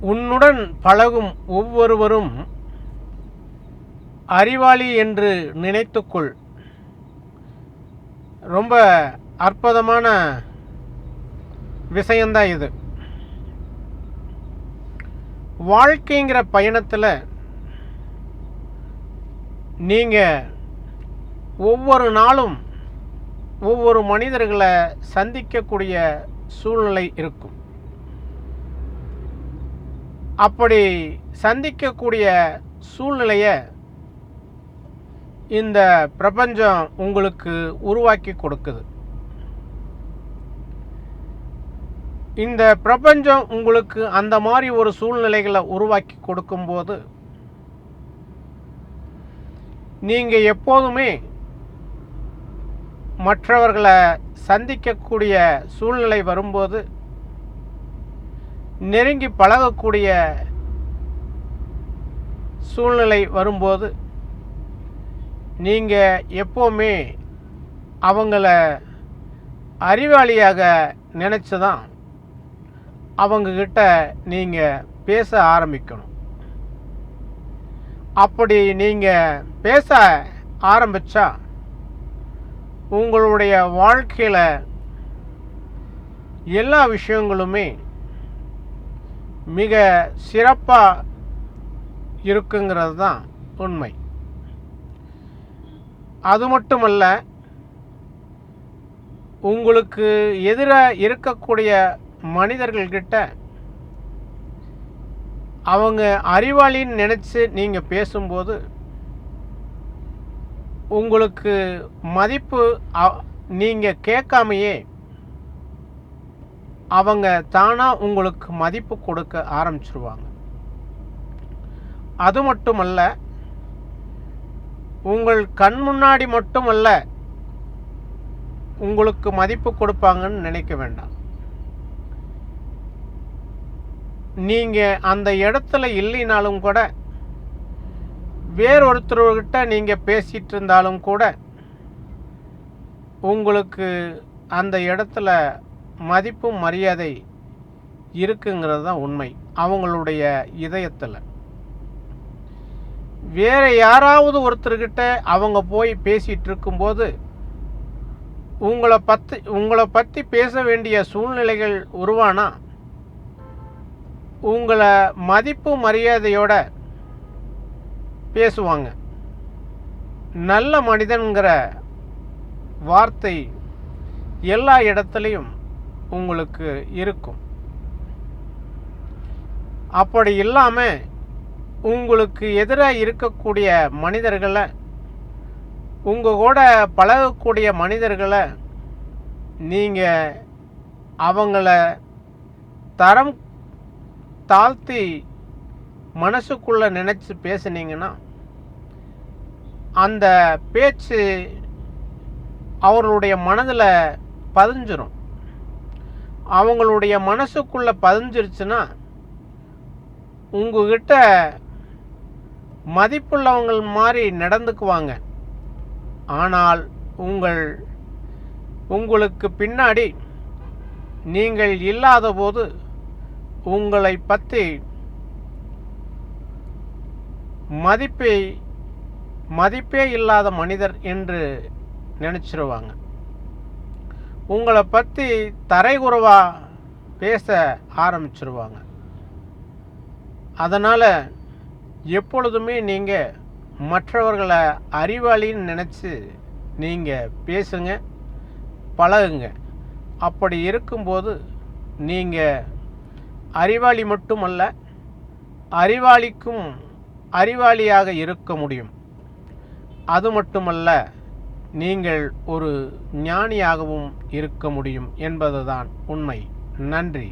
உன்னுடன் பழகும் ஒவ்வொருவரும் அறிவாளி என்று நினைத்துக்கொள். ரொம்ப அற்புதமான விஷயந்தான் இது. வாழ்க்கைங்கிற பயணத்தில் நீங்கள் ஒவ்வொரு நாளும் ஒவ்வொரு மனிதர்களை சந்திக்கக்கூடிய சூழ்நிலை இருக்கும். அப்படி சந்திக்கக்கூடிய சூழ்நிலையை இந்த பிரபஞ்சம் உங்களுக்கு உருவாக்கி கொடுக்குது. இந்த பிரபஞ்சம் உங்களுக்கு அந்த மாதிரி ஒரு சூழ்நிலைகளை உருவாக்கி கொடுக்கும்போது நீங்கள் எப்போதுமே மற்றவர்களை சந்திக்கக்கூடிய சூழ்நிலை வரும்போது நெருங்கி பழகக்கூடிய சூழ்நிலை வரும்போது நீங்கள் எப்போவுமே அவங்கள அறிவாளியாக நினச்சி தான் அவங்கக்கிட்ட நீங்கள் பேச ஆரம்பிக்கணும். அப்படி நீங்கள் பேச ஆரம்பித்தா உங்களுடைய வாழ்க்கையில் எல்லா விஷயங்களுமே மிக சிறப்பாக இருக்குங்கிறது தான் உண்மை. அது மட்டுமல்ல உங்களுக்கு எதிராக இருக்கக்கூடிய மனிதர்கள்கிட்ட அவங்க அறிவாளின்னு நினச்சி நீங்கள் பேசும்போது உங்களுக்கு மதிப்பு நீங்கள் கேட்காமையே அவங்க தானாக உங்களுக்கு மதிப்பு கொடுக்க ஆரம்பிச்சிருவாங்க. அது மட்டுமல்ல உங்கள் கண் முன்னாடி மட்டுமல்ல உங்களுக்கு மதிப்பு கொடுப்பாங்கன்னு நினைக்க வேண்டாம். நீங்கள் அந்த இடத்துல இல்லைனாலும் கூட வேறொருத்தர்கிட்ட நீங்கள் பேசிகிட்டு இருந்தாலும் கூட உங்களுக்கு அந்த இடத்துல மதிப்பு மரியாதை இருக்குங்கிறது தான் உண்மை. அவங்களுடைய இதயத்தில். வேற யாராவது ஒருத்தர்கிட்ட அவங்க போய் பேசிகிட்டு இருக்கும்போது உங்களை பற்றி உங்களை பற்றி பேச வேண்டிய சூழ்நிலைகள் உருவானா? உங்களை மதிப்பு மரியாதையோட பேசுவாங்க. நல்ல மனிதன்கிற வார்த்தை எல்லா இடத்துலையும் உங்களுக்கு இருக்கும். அப்படி இல்லாமல் உங்களுக்கு எதிராக இருக்கக்கூடிய மனிதர்களை உங்கள் கூட பழகக்கூடிய மனிதர்களை நீங்கள் அவங்கள தரம் தாழ்த்தி மனசுக்குள்ளே நினச்சி பேசுனீங்கன்னா அந்த பேச்சு அவர்களுடைய மனதில் பதிஞ்சிரும். அவங்களுடைய மனசுக்குள்ளே பதிஞ்சிருச்சுன்னா உங்ககிட்ட மதிப்புள்ளவங்கள் மாதிரி நடந்துக்குவாங்க. ஆனால் உங்கள் உங்களுக்கு பின்னாடி நீங்கள் இல்லாத போது உங்களை பற்றி மதிப்பை மதிப்பே இல்லாத மனிதர் என்று நினச்சிருவாங்க. உங்களை பற்றி தரைகுறவாக பேச ஆரம்பிச்சிருவாங்க. அதனால் எப்பொழுதுமே நீங்கள் மற்றவர்களை அறிவாளின்னு நினச்சி நீங்கள் பேசுங்க பழகுங்க. அப்படி இருக்கும்போது நீங்கள் அறிவாளி மட்டுமல்ல அறிவாளிக்கும் அறிவாளியாக இருக்க முடியும். அது மட்டுமல்ல நீங்கள் ஒரு ஞானியாகவும் இருக்க முடியும் என்பதுதான் உண்மை. நன்றி.